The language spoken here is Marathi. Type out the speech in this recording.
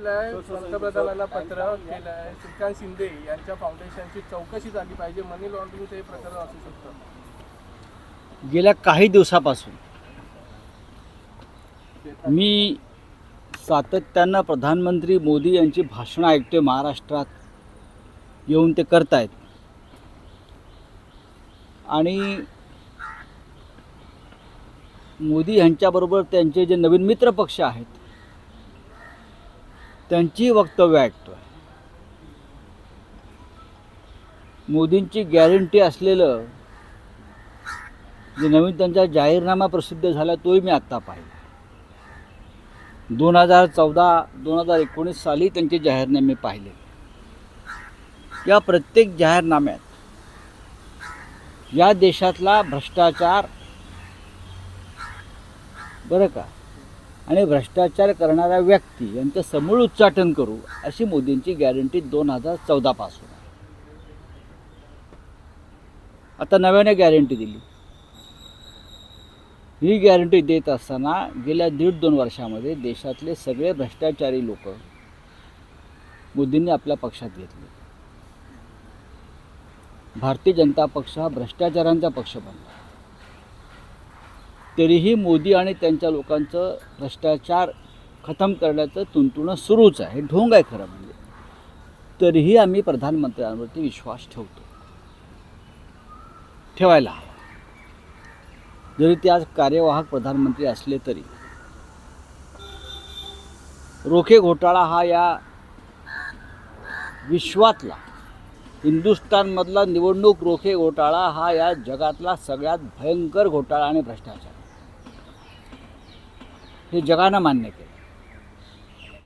केलंय पंतप्रधानाला पत्र केलंय. श्रीकांत शिंदे यांच्या फाउंडेशनची चौकशी झाली पाहिजे. मनी लॉन्ड्रिंगचं हे प्रकरण असू शकतं. गेल्या काही दिवसापासून मी सातत्यानं प्रधानमंत्री मोदी यांची भाषणं ऐकते महाराष्ट्रात. येऊन ते करतायत. आणि मोदी यांच्याबरोबर त्यांचे जे नवीन मित्र पक्ष आहेत त्यांची वक्तव्य ऐकतोय. मोदींची गॅरंटी असलेलं जे नवीन त्यांचा जाहीरनामा प्रसिद्ध झाला तोही मी आत्ता पाहिला. दोन हजार चौदा दोन हजार एकोणीस साली त्यांचे जाहीरनामे पाहिले. या प्रत्येक जाहीरनाम्यात या देशातला भ्रष्टाचार बरं का? आणि भ्रष्टाचार करणाऱ्या व्यक्ती यांचं समूळ उच्चाटन करू अशी मोदींची गॅरंटी दोन हजार चौदापासून आहे. आता नव्याने गॅरंटी दिली. ही गॅरंटी देत असताना गेल्या दीड दोन वर्षामध्ये देशातले सगळे भ्रष्टाचारी लोक मोदींनी आपल्या पक्षात घेतले. भारतीय जनता पक्ष हा भ्रष्टाचारांचा पक्ष बनला. तरीही मोदी आणि त्यांच्या लोकांचं भ्रष्टाचार खतम करण्याचं तुंतुणं सुरूच आहे. ढोंग आहे खरं म्हणजे. तरीही आम्ही प्रधानमंत्र्यांवरती विश्वास ठेवतो. ठेवायला हवा. जरी ते आज कार्यवाहक प्रधानमंत्री असले तरी. रोखे घोटाळा हा या विश्वातला हिंदुस्थानमधला निवडणूक रोखे घोटाळा हा या जगातला सगळ्यात भयंकर घोटाळा आणि भ्रष्टाचार. हे जगानं मान्य केलं.